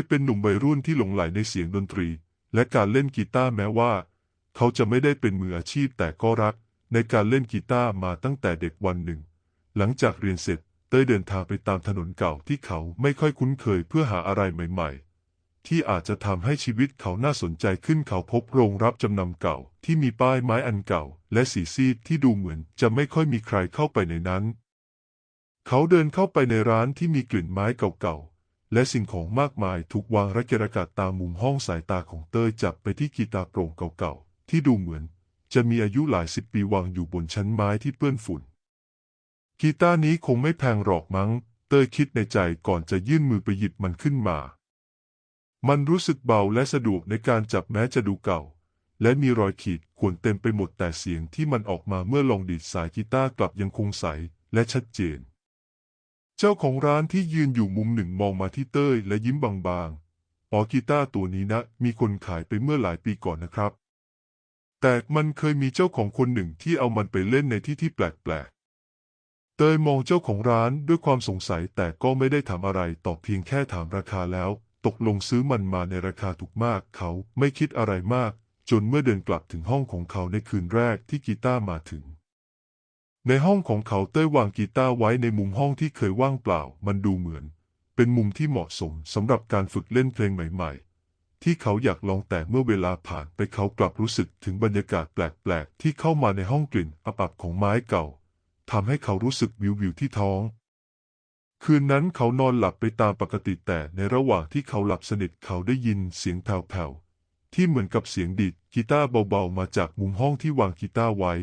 ยเป็นหนุ่มวัยรุ่นที่หลงใหลในเสียงดนตรี และการเล่นกีตาร์แม้ว่า เขาจะไม่ได้เป็นมืออาชีพแต่ก็รัก ในการเล่นกีตาร์มาตั้งแต่เด็กวันหนึ่ง หลังจากเรียนเสร็จเต้ยเดินทางไปตามถนนเก่าที่เขาไม่ค่อยคุ้นเคยเพื่อหาอะไรใหม่ๆ ที่อาจจะทำให้ชีวิตเขาน่าสนใจขึ้นเขาพบโรงรับจำนำเก่าที่มีป้ายไม้อันเก่า และสีซีดที่ดูเหมือนจะไม่ค่อยมีใครเข้าไปในนั้น เขาเดินเข้าไปในร้านที่มีกลิ่นไม้เก่าๆ และสิ่งของมากมายถูกวางระเกะระกาดตามมุมห้องสายตาของเต้ยจับไปที่กีตาร์โปร่งเก่าๆ ที่ดูเหมือน จะมีอายุหลายสิบปีวางอยู่บนชั้นไม้ที่เปื้อนฝุ่น กีตาร์นี้คงไม่แพงหรอกมั้ง เต้ยคิดในใจก่อนจะยื่นมือไปหยิบมันขึ้นมา มันรู้สึกเบาและสะดวกในการจับแม้จะดูเก่า และมีรอยขีดข่วนเต็มไปหมดแต่เสียงที่มันออกมาเมื่อลองดีดสายกีตาร์กลับยังคงใสและชัดเจน เจ้าของร้านที่ยืนอยู่มุมหนึ่งมองมาที่เต้ยและยิ้มบางๆ อ๋อกีตาร์ตัวนี้นะ มีคนขายไปเมื่อหลายปีก่อนนะครับ แต่มันเคยมีเจ้าของคนหนึ่งที่เอามันไปเล่นในที่ที่แปลกๆ เตยมองเจ้าของร้านด้วยความสงสัยแต่ก็ไม่ได้ถามอะไรตอบเพียงแค่ถามราคาแล้ว ตกลงซื้อมันมาในราคาถูกมาก เขาไม่คิดอะไรมาก จนเมื่อเดินกลับถึงห้องของเขาในคืนแรกที่กีตาร์มาถึง ในห้องของเขาเต้ยวางกีตาร์ไว้ในมุมห้องที่เคยว่างเปล่า มันดูเหมือน เป็นมุมที่เหมาะสมสำหรับการฝึกเล่นเพลงใหม่ ๆ ที่เขาอยากลองแต่เมื่อเวลาผ่านไปเขากลับรู้สึกถึงบรรยากาศแปลกๆ ที่เข้ามาในห้องกลิ่นอับๆของไม้เก่าทำให้เขารู้สึกวิววิวที่ท้อง คืนนั้นเขานอนหลับไปตามปกติแต่ในระหว่างที่เขาหลับสนิทเขาได้ยินเสียงแผ่วๆที่เหมือนกับเสียงดีดกีตาร์เบาๆมาจากมุมห้องที่วางกีตาร์ไว้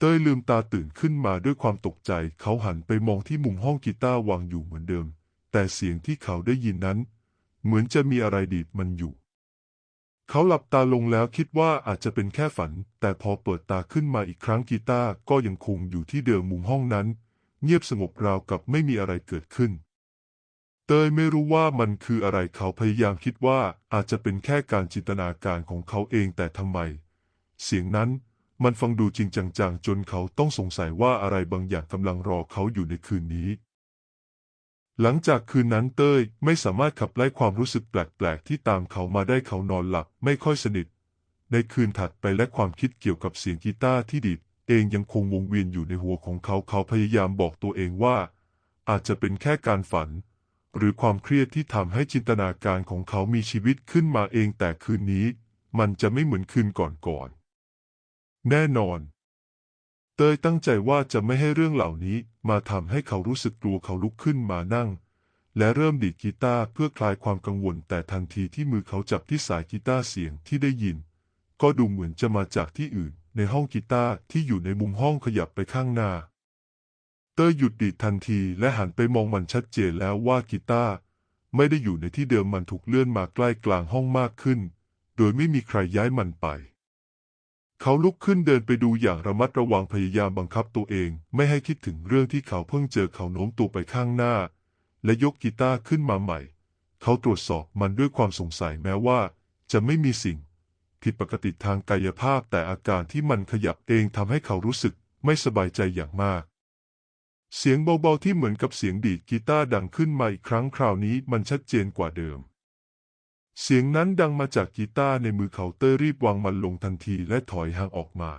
เต้ยลืมตาตื่นขึ้นมาด้วยความตกใจ เขาหันไปมองที่มุมห้องกีตาร์วางอยู่เหมือนเดิม แต่เสียงที่เขาได้ยินนั้น เหมือนจะมีอะไรดีดมันอยู่ เขาหลับตาลงแล้วคิดว่าอาจจะเป็นแค่ฝัน แต่พอเปิดตาขึ้นมาอีกครั้งกีตาร์ก็ยังคงอยู่ที่เดิมมุมห้องนั้น เงียบสงบราวกับไม่มีอะไรเกิดขึ้น เตยไม่รู้ว่ามันคืออะไรเขาพยายามคิดว่าอาจจะเป็นแค่การจินตนาการของเขาเองแต่ทำไม เสียงนั้น มันฟังดูจริงจังๆจนเขาต้องสงสัยว่าอะไรบางอย่างกำลังรอเขาอยู่ในคืนนี้ หลังจากคืนนั้นเต้ยไม่สามารถขับไล่ความรู้สึกแปลกๆที่ตามเขามาได้เขานอนหลับไม่ค่อยสนิท ในคืนถัดไปและความคิดเกี่ยวกับเสียงกีตาร์ที่ดีดเองยังคงวงเวียนอยู่ในหัวของเขาเขาพยายามบอกตัวเองว่า อาจจะเป็นแค่การฝัน หรือความเครียดที่ทำให้จินตนาการของเขามีชีวิตขึ้นมาเองแต่คืนนี้ มันจะไม่เหมือนคืนก่อนๆ แน่นอน เตยตั้งใจว่าจะไม่ให้เรื่องเหล่านี้มาทำให้เขารู้สึกกลัวเขาลุกขึ้นมานั่ง และเริ่มดีดกีตาร์เพื่อคลายความกังวลแต่ทันทีที่มือเขาจับที่สายกีตาร์เสียงที่ได้ยิน ก็ดูเหมือนจะมาจากที่อื่น ในห้องกีตาร์ที่อยู่ในมุมห้องขยับไปข้างหน้า เตยหยุดดีดทันทีและหันไปมองมันชัดเจนแล้วว่ากีตาร์ไม่ได้อยู่ในที่เดิมมันถูกเลื่อนมาใกล้กลางห้องมากขึ้น โดยไม่มีใครย้ายมันไป เขาลุกขึ้นเดินไปดูอย่างระมัดระวังพยายามบังคับตัวเอง ไม่ให้คิดถึงเรื่องที่เขาเพิ่งเจอเขาโน้มตัวไปข้างหน้า และยกกีตาร์ขึ้นมาใหม่ เขาตรวจสอบมันด้วยความสงสัยแม้ว่า จะไม่มีสิ่งผิดปกติทางกายภาพแต่อาการที่มันขยับเองทำให้เขารู้สึกไม่สบายใจอย่างมาก เสียงเบาๆที่เหมือนกับเสียงดีดกีตาร์ดังขึ้นมาอีกครั้งคราวนี้มันชัดเจนกว่าเดิม เสียงนั้นดังมาจากกีตาร์ในมือเขาเตอร์รีบวางมันลงทันทีและถอยห่างออกมา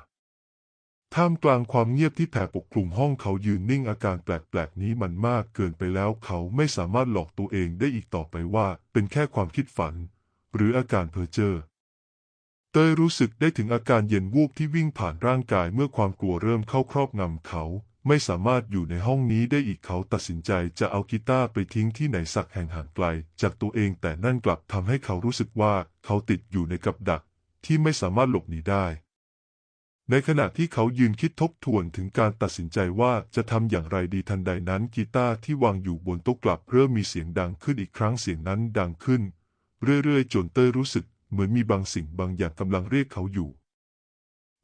ท่ามกลางความเงียบที่แผ่ปกคลุมห้องเขายืนนิ่งอาการแปลกๆนี้มันมากเกินไปแล้วเขาไม่สามารถหลอกตัวเองได้อีกต่อไปว่าเป็นแค่ความคิดฝัน หรืออาการเพ้อเจ้อเตยรู้สึกได้ถึงอาการเย็นวูบที่วิ่งผ่านร่างกายเมื่อความกลัวเริ่มเข้าครอบงำเขา ไม่สามารถอยู่ในห้องนี้ได้อีกเขาตัดสินใจจะเอากีตาร์ไปทิ้งที่ไหนสักแห่งห่างไกล จากตัวเองแต่นั่นกลับทำให้เขารู้สึกว่าเขาติดอยู่ในกับดัก ที่ไม่สามารถหลบหนีได้ ในขณะที่เขายืนคิดทบทวนถึงการตัดสินใจว่าจะทำอย่างไรดีทันใดนั้นกีตาร์ที่วางอยู่บนโต๊ะกลับเริ่มมีเสียงดังขึ้นอีกครั้งเสียงนั้นดังขึ้น เรื่อยๆจนเต้ยรู้สึกเหมือนมีบางสิ่งบางอย่างกำลังเรียกเขาอยู่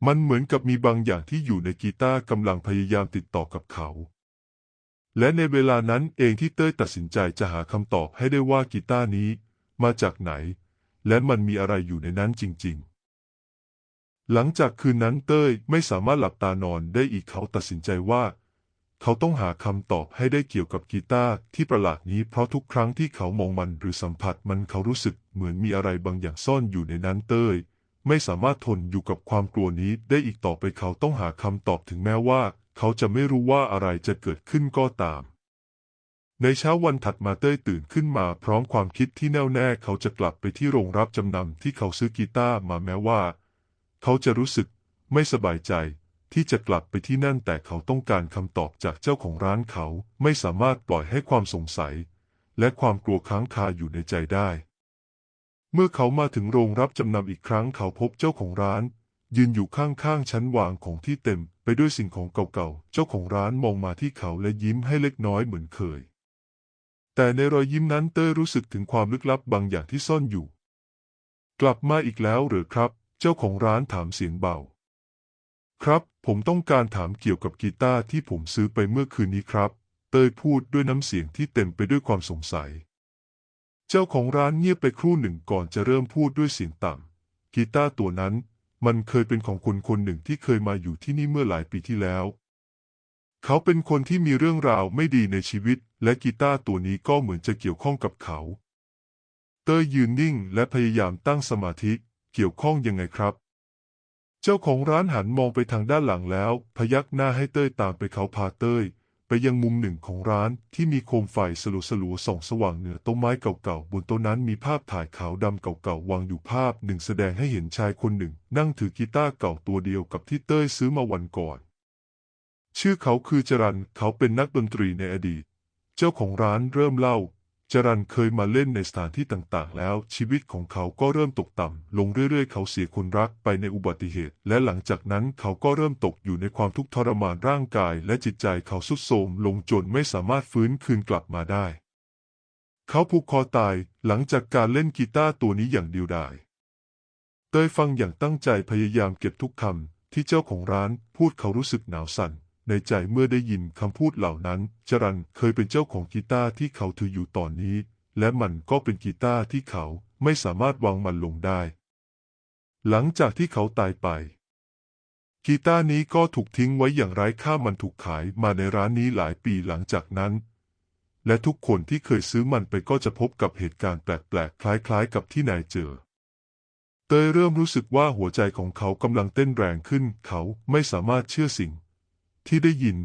มันเหมือนกับมีบางอย่างที่อยู่ในกีตาร์กำลังพยายามติดต่อกับเขา และในเวลานั้นเองที่เต้ยตัดสินใจจะหาคำตอบให้ได้ว่ากีตาร์นี้ มาจากไหน และมันมีอะไรอยู่ในนั้นจริง ๆ หลังจากคืนนั้นเต้ยไม่สามารถหลับตานอนได้อีกเขาตัดสินใจว่า เขาต้องหาคำตอบให้ได้เกี่ยวกับกีตาร์ที่ประหลาดนี้เพราะทุกครั้งที่เขามองมันหรือสัมผัสมันเขารู้สึกเหมือนมีอะไรบางอย่างซ่อนอยู่ในนั้นเต้ย ไม่สามารถทนอยู่กับความกลัวนี้ได้อีกต่อไปเขาต้องหาคำตอบถึงแม้ว่า เขาจะไม่รู้ว่าอะไรจะเกิดขึ้นก็ตาม ในเช้าวันถัดมาเต้ยตื่นขึ้นมาพร้อมความคิดที่แน่วแน่เขาจะกลับไปที่โรงรับจำนำที่เขาซื้อกีตาร์มาแม้ว่า เขาจะรู้สึกไม่สบายใจที่จะกลับไปที่นั่นแต่เขาต้องการคำตอบจากเจ้าของร้านเขาไม่สามารถปล่อยให้ความสงสัย และความกลัวค้างคาอยู่ในใจได้ เมื่อเขามาถึงโรงรับจำนำอีกครั้งเขาพบเจ้าของร้าน ยืนอยู่ข้างๆชั้นวางของที่เต็มไปด้วยสิ่งของเก่าๆ เจ้าของร้านมองมาที่เขาและยิ้มให้เล็กน้อยเหมือนเคย แต่ในรอยยิ้มนั้นเต้ยรู้สึกถึงความลึกลับบางอย่างที่ซ่อนอยู่ กลับมาอีกแล้วหรือครับ เจ้าของร้านถามเสียงเบา ครับ ผมต้องการถามเกี่ยวกับกีตาร์ที่ผมซื้อไปเมื่อคืนนี้ครับ เต้ยพูดด้วยน้ำเสียงที่เต็มไปด้วยความสงสัย เจ้าของร้านเงียบไปครู่หนึ่งก่อนจะเริ่มพูดด้วยเสียงต่ำกีตาร์ตัวนั้นมันเคยเป็นของคนคนหนึ่งที่เคยมาอยู่ที่นี่เมื่อหลายปีที่แล้ว เขาเป็นคนที่มีเรื่องราวไม่ดีในชีวิต และกีตาร์ตัวนี้ก็เหมือนจะเกี่ยวข้องกับเขา เตยยืนนิ่งและพยายามตั้งสมาธิเกี่ยวข้องยังไงครับ เจ้าของร้านหันมองไปทางด้านหลังแล้ว พยักหน้าให้เต้ยตามไปเขาพาเต้ย ไปยังมุมหนึ่งของร้านที่มีโคมไฟสลัวสลัวๆส่องสว่างเหนือต้นไม้เก่าๆ บนโต๊ะนั้นมีภาพถ่ายขาวดำเก่าๆ วางอยู่ภาพหนึ่งแสดงให้เห็นชายคนหนึ่ง นั่งถือกีตาร์เก่าตัวเดียวกับที่เต้ยซื้อมาวันก่อน ชื่อเขาคือจรันเขาเป็นนักดนตรีในอดีต เจ้าของร้านเริ่มเล่า จรันเคยมาเล่นในสถานที่ต่างๆ แล้ว ชีวิตของเขาก็เริ่มตกต่ำลงเรื่อยๆ เขาเสียคนรักไปในอุบัติเหตุ และหลังจากนั้นเขาก็เริ่มตกอยู่ในความทุกข์ทรมานร่างกาย และจิตใจเขาสุดโทรมลงจนไม่สามารถฟื้นคืนกลับมาได้ เขาผูกคอตายหลังจากการเล่นกีตาร์ตัวนี้อย่างเดียวดายเตยฟังอย่างตั้งใจพยายามเก็บทุกคำที่เจ้าของร้านพูดเขารู้สึกหนาวสั่น ในใจเมื่อได้ยินคำพูดเหล่านั้น จรันเคยเป็นเจ้าของกีตาร์ที่เขาถืออยู่ตอนนี้ และมันก็เป็นกีตาร์ที่เขาไม่สามารถวางมันลงได้ หลังจากที่เขาตายไป กีตาร์นี้ก็ถูกทิ้งไว้อย่างไร้ค่ามันถูกขายมาในร้านนี้หลายปีหลังจากนั้น และทุกคนที่เคยซื้อมันไปก็จะพบกับเหตุการณ์แปลกๆ คล้ายๆ กับที่นายเจอเตยเริ่มรู้สึกว่าหัวใจของเขากำลังเต้นแรงขึ้น เขาไม่สามารถเชื่อสิ่ง ที่ได้ยิน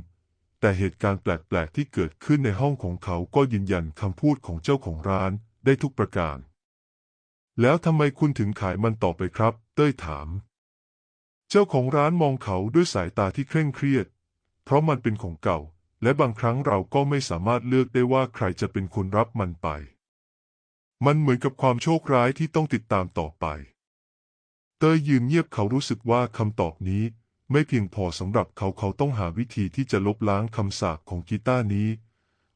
แต่เหตุการณ์แปลก ๆ ที่เกิดขึ้นในห้องของเขาก็ยืนยันคำพูดของเจ้าของร้านได้ทุกประการ แล้วทำไมคุณถึงขายมันต่อไปครับ เต้ยถาม เจ้าของร้านมองเขาด้วยสายตาที่เคร่งเครียด เพราะมันเป็นของเก่า และบางครั้งเราก็ไม่สามารถเลือกได้ว่าใครจะเป็นคนรับมันไป มันเหมือนกับความโชคร้ายที่ต้องติดตามต่อไป เต้ยยืนเงียบเขารู้สึกว่าคำตอบนี้ ไม่เพียงพอสำหรับเขาเขาต้องหาวิธีที่จะลบล้างคำสาปของกีตาร์นี้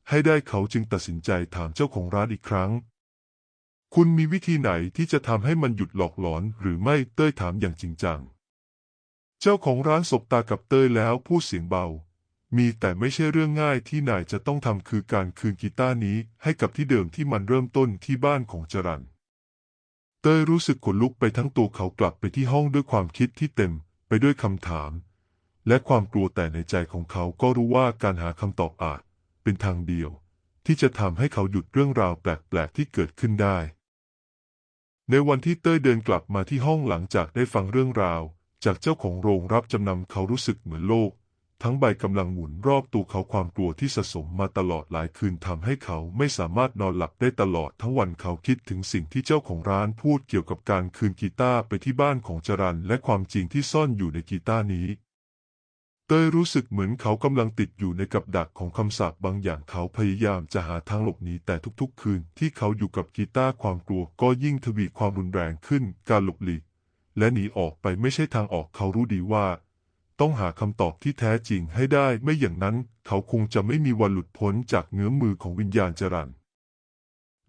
ให้ได้เขาจึงตัดสินใจถามเจ้าของร้านอีกครั้ง คุณมีวิธีไหนที่จะทำให้มันหยุดหลอกหลอนหรือไม่เต้ยถามอย่างจริงจัง เจ้าของร้านสบตากับเต้ยแล้วพูดเสียงเบา มีแต่ไม่ใช่เรื่องง่ายที่นายจะต้องทำคือการคืนกีตาร์นี้ให้กับที่เดิมที่มันเริ่มต้นที่บ้านของจรันเต้ยรู้สึกขนลุกไปทั้งตัวเขากลับไปที่ห้องด้วยความคิดที่เต็ม ไปด้วยคำถาม และความกลัวแต่ในใจของเขาก็รู้ว่าการหาคำตอบอาจเป็นทางเดียว ที่จะทำให้เขาหยุดเรื่องราวแปลก ๆ ที่เกิดขึ้นได้ ในวันที่เต้ยเดินกลับมาที่ห้องหลังจากได้ฟังเรื่องราว จากเจ้าของโรงรับจำนำเขารู้สึกเหมือนโลก ทั้งใบกำลังหมุนรอบตัวเขาความกลัวที่สะสมมาตลอดหลายคืนทำให้เขาไม่สามารถนอนหลับได้ตลอดทั้งวันเขาคิดถึงสิ่งที่เจ้าของร้านพูดเกี่ยวกับการคืนกีตาร์ไปที่บ้านของจรันและความจริงที่ซ่อนอยู่ในกีตาร์นี้ เต้ยรู้สึกเหมือนเขากำลังติดอยู่ในกับดักของคำสาปบางอย่างเขาพยายามจะหาทางหลบหนีแต่ทุกๆ คืนที่เขาอยู่กับกีตาร์ความกลัวก็ยิ่งทวีความรุนแรงขึ้น การหลบหลีกและหนีออกไปไม่ใช่ทางออกเขารู้ดีว่า ต้องหาคำตอบที่แท้จริงให้ได้ไม่อย่างนั้น เขาคงจะไม่มีวันหลุดพ้นจากเงื้อมมือของวิญญาณจรัน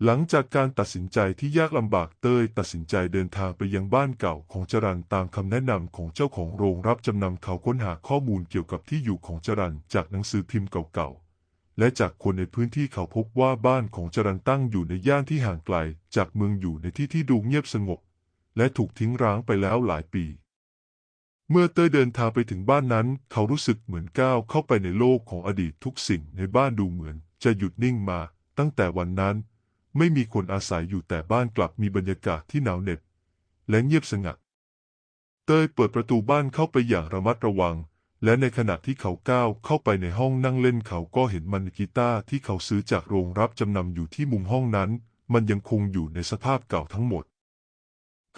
หลังจากการตัดสินใจที่ยากลำบากเต้ยตัดสินใจเดินทางไปยังบ้านเก่าของจรันตามคำแนะนำของเจ้าของโรงรับจำนำเขาค้นหาข้อมูลเกี่ยวกับที่อยู่ของจรันจากหนังสือพิมพ์เก่าๆ และจากคนในพื้นที่เขาพบว่าบ้านของจรันตั้งอยู่ในย่านที่ห่างไกล จากเมืองอยู่ในที่ที่ดูเงียบสงบ และถูกทิ้งร้างไปแล้วหลายปี เมื่อเต้ยเดินทางไปถึงบ้านนั้น เขารู้สึกเหมือนก้าวเข้าไปในโลกของอดีตทุกสิ่งในบ้านดูเหมือน จะหยุดนิ่งมา ตั้งแต่วันนั้น ไม่มีคนอาศัยอยู่แต่บ้านกลับมีบรรยากาศที่หนาวเหน็บและเงียบสงัด เต้ยเปิดประตูบ้านเข้าไปอย่างระมัดระวัง และในขณะที่เขาก้าวเข้าไปในห้องนั่งเล่นเขาก็เห็นมันกีตาร์ที่เขาซื้อจากโรงรับจำนำอยู่ที่มุมห้องนั้น มันยังคงอยู่ในสภาพเก่าทั้งหมด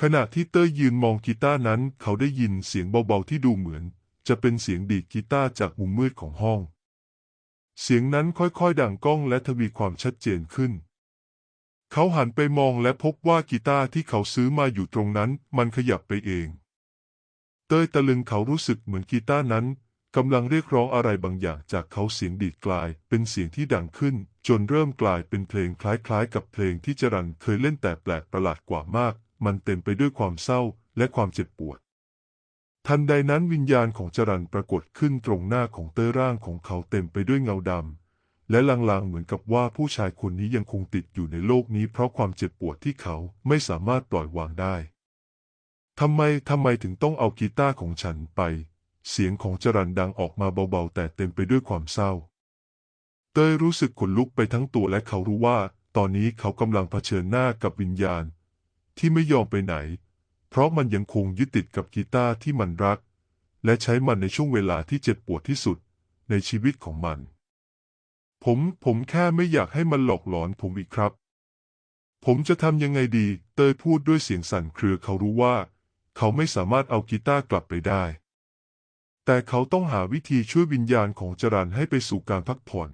ขณะที่เต้ยยืนมองกีตาร์นั้น เขาได้ยินเสียงเบาๆที่ดูเหมือน จะเป็นเสียงดีดกีตาร์จากมุมมืดของห้อง เสียงนั้นค่อยๆดังก้องและทวีความชัดเจนขึ้น เขาหันไปมองและพบว่ากีตาร์ที่เขาซื้อมาอยู่ตรงนั้น มันขยับไปเอง เต้ยตะลึงเขารู้สึกเหมือนกีตาร์นั้นกำลังเรียกร้องอะไรบางอย่างจากเขาเสียงดีดกลาย เป็นเสียงที่ดังขึ้น จนเริ่มกลายเป็นเพลงคล้ายๆ กับเพลงที่จรันเคยเล่นแต่แปลกประหลาดกว่ามาก มันเต็มไปด้วยความเศร้าและความเจ็บปวด ทันใดนั้นวิญญาณของจรันปรากฏขึ้นตรงหน้าของเต้ยร่างของเขาเต็มไปด้วยเงาดำและลางๆเหมือนกับว่าผู้ชายคนนี้ยังคงติดอยู่ในโลกนี้ เพราะความเจ็บปวดที่เขาไม่สามารถปล่อยวางได้ทำไมทำไมถึงต้องเอากีตาร์ของฉันไป เสียงของจรันดังออกมาเบาๆ แต่เต็มไปด้วยความเศร้า เต้ยรู้สึกขนลุกไปทั้งตัวและเขารู้ว่า ตอนนี้เขากำลังเผชิญหน้ากับวิญญาณ ที่ไม่ยอมไปไหน เพราะมันยังคงยึดติดกับกีตาร์ที่มันรัก และใช้มันในช่วงเวลาที่เจ็บปวดที่สุดในชีวิตของมัน ผมผมแค่ไม่อยากให้มันหลอกหลอนผมอีกครับ ผมจะทำยังไงดี เตยพูดด้วยเสียงสั่นเครือเขารู้ว่า เขาไม่สามารถเอากีตาร์กลับไปได้ แต่เขาต้องหาวิธีช่วยวิญญาณของจรันให้ไปสู่การพักผ่อน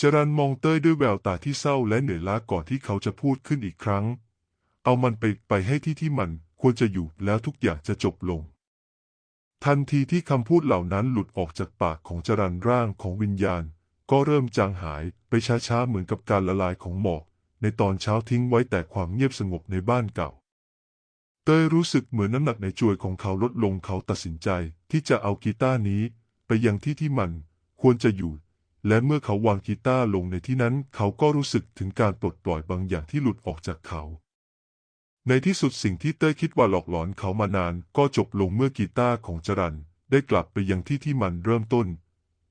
จรันมองเต้ยด้วยแววตาที่เศร้าและเหนื่อยล้าก่อนที่เขาจะพูดขึ้นอีกครั้ง เอามันไปไปให้ที่ที่มันควรจะอยู่แล้วทุกอย่างจะจบลง ทันทีที่คำพูดเหล่านั้นหลุดออกจากปากของจรันร่างของวิญญาณ ก็เริ่มจางหายไปช้าๆเหมือนกับการละลายของหมอก ในตอนเช้าทิ้งไว้แต่ความเงียบสงบในบ้านเก่าเต้ยรู้สึกเหมือนน้ำหนักในจวยของเขาลดลงเขาตัดสินใจที่จะเอากีตาร์นี้ไปยังที่ที่มันควรจะอยู่ และเมื่อเขาวางกีตาร์ลงในที่นั้น เขาก็รู้สึกถึงการปลดปล่อยบางอย่างที่หลุดออกจากเขา ในที่สุดสิ่งที่เต้ยคิดว่าหลอกหลอนเขามานานก็จบลงเมื่อกีตาร์ของจรันได้กลับไปยังที่ที่มันเริ่มต้น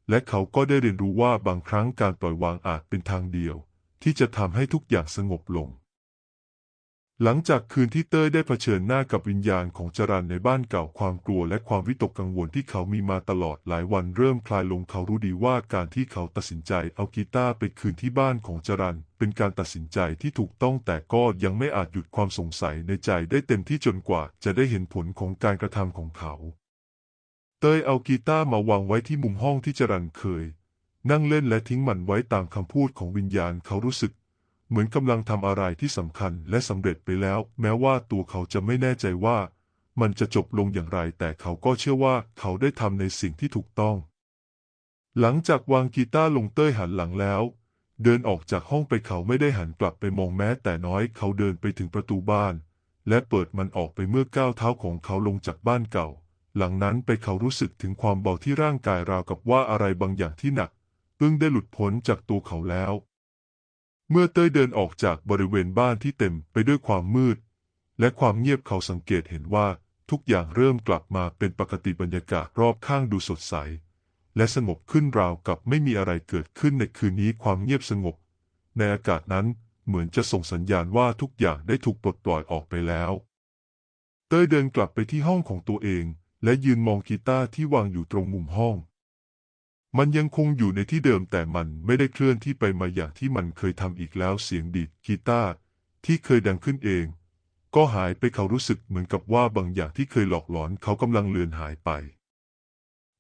และเขาก็ได้เรียนรู้ว่าบางครั้งการปล่อยวางอาจเป็นทางเดียว ที่จะทำให้ทุกอย่างสงบลง หลังจากคืนที่เต้ยได้เผชิญหน้ากับวิญญาณของจรันในบ้านเก่าความกลัวและความวิตกกังวลที่เขามีมาตลอดหลายวันเริ่มคลายลงเขารู้ดีว่าการที่เขาตัดสินใจเอากีตาร์ไปคืนที่บ้านของจรันเป็นการตัดสินใจที่ถูกต้องแต่ก็ยังไม่อาจหยุดความสงสัยในใจได้เต็มที่จนกว่าจะได้เห็นผลของการกระทำของเขา เต้ยเอากีตาร์มาวางไว้ที่มุมห้องที่จรันเคยนั่งเล่นและทิ้งมันไว้ตามคำพูดของวิญญาณเขารู้สึก เหมือนกำลังทำอะไรที่สำคัญและสำเร็จไปแล้ว แม้ว่าตัวเขาจะไม่แน่ใจว่า มันจะจบลงอย่างไร แต่เขาก็เชื่อว่าเขาได้ทำในสิ่งที่ถูกต้อง หลังจากวางกีตาร์ลงเต้ยหันหลังแล้ว เดินออกจากห้องไปเขาไม่ได้หันกลับไปมองแม้แต่น้อยเขาเดินไปถึงประตูบ้าน และเปิดมันออกไปเมื่อก้าวเท้าของเขาลงจากบ้านเก่า หลังนั้นไปเขารู้สึกถึงความเบาที่ร่างกายราวกับว่าอะไรบางอย่างที่หนักเพิ่งได้หลุดพ้นจากตัวเขาแล้ว เมื่อเต้ยเดินออกจากบริเวณบ้านที่เต็มไปด้วยความมืด และความเงียบเขาสังเกตเห็นว่าทุกอย่างเริ่มกลับมาเป็นปกติบรรยากาศรอบข้างดูสดใส และสงบขึ้นราวกับไม่มีอะไรเกิดขึ้นในคืนนี้ความเงียบสงบ ในอากาศนั้นเหมือนจะส่งสัญญาณว่าทุกอย่างได้ถูกปลดปล่อยออกไปแล้ว เต้ยเดินกลับไปที่ห้องของตัวเอง และยืนมองกีตาร์ที่วางอยู่ตรงมุมห้อง มันยังคงอยู่ในที่เดิมแต่มันไม่ได้เคลื่อนที่ไปมาอย่างที่มันเคยทำอีกแล้วเสียงดีดกีตาร์ที่เคยดังขึ้นเอง ก็หายไปเขารู้สึกเหมือนกับว่าบางอย่างที่เคยหลอกหลอนเขากำลังเลือนหายไป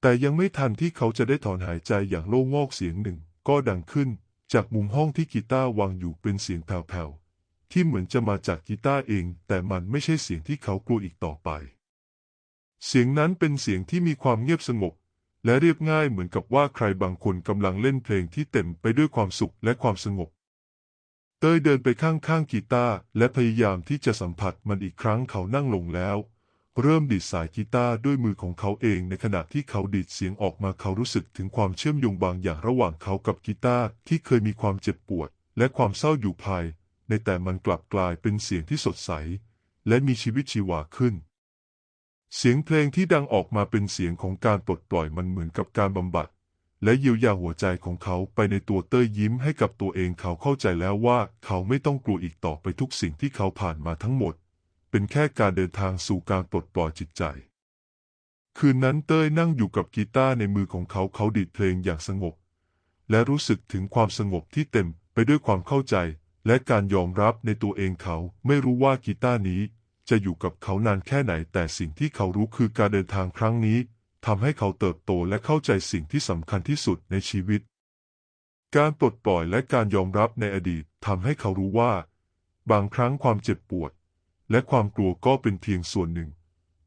แต่ยังไม่ทันที่เขาจะได้ถอนหายใจอย่างโล่งอกเสียงหนึ่ง ก็ดังขึ้น จากมุมห้องที่กีตาร์วางอยู่เป็นเสียงแผ่วๆที่เหมือนจะมาจากกีตาร์เอง แต่มันไม่ใช่เสียงที่เขากลัวอีกต่อไป เสียงนั้นเป็นเสียงที่มีความเงียบสงบ และเรียบง่ายเหมือนกับว่าใครบางคนกำลังเล่นเพลงที่เต็มไปด้วยความสุขและความสงบ เต้ยเดินไปข้างๆกีตาร์และพยายามที่จะสัมผัสมันอีกครั้งเขานั่งลงแล้ว เริ่มดีดสายกีตาร์ด้วยมือของเขาเองในขณะที่เขาดีดเสียงออกมาเขารู้สึกถึงความเชื่อมโยงบางอย่างระหว่างเขากับกีตาร์ที่เคยมีความเจ็บปวด และความเศร้าอยู่ภายในแต่มันกลับกลายเป็นเสียงที่สดใส และมีชีวิตชีวาขึ้น เสียงเพลงที่ดังออกมาเป็นเสียงของการปลดปล่อยมันเหมือนกับการบำบัด และเยียวยาหัวใจของเขาไปในตัวเต้ยยิ้มให้กับตัวเองเขาเข้าใจแล้วว่าเขาไม่ต้องกลัวอีกต่อไปทุกสิ่งที่เขาผ่านมาทั้งหมด เป็นแค่การเดินทางสู่การปลดปล่อยจิตใจ คืนนั้นเต้ยนั่งอยู่กับกีตาร์ในมือของเขาเขาดีดเพลงอย่างสงบ และรู้สึกถึงความสงบที่เต็มไปด้วยความเข้าใจ และการยอมรับในตัวเองเขาไม่รู้ว่ากีตาร์นี้ จะอยู่กับเขานานแค่ไหน แต่สิ่งที่เขารู้คือการเดินทางครั้งนี้ทำให้เขาเติบโตและเข้าใจสิ่งที่สำคัญที่สุดในชีวิต การปลดปล่อยและการยอมรับในอดีตทำให้เขารู้ว่า บางครั้งความเจ็บปวด และความกลัวก็เป็นเพียงส่วนหนึ่ง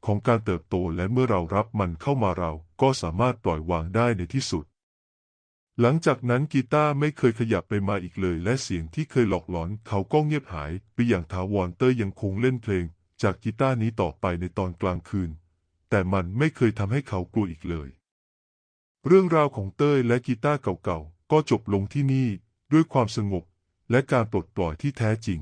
ของการเติบโตและเมื่อเรารับมันเข้ามาเราก็สามารถปล่อยวางได้ในที่สุด หลังจากนั้นกีตาร์ไม่เคยขยับไปมาอีกเลย และเสียงที่เคยหลอกหลอนเขาก็เงียบหายไปอย่างถาวรเต้ยยังคงเล่นเพลง จากกีตาร์นี้ต่อไปในตอนกลางคืน แต่มันไม่เคยทำให้เขากลัวอีกเลย เรื่องราวของเต้ยและกีตาร์เก่าๆ ก็จบลงที่นี่ด้วยความสงบและการปลดปล่อยที่แท้จริง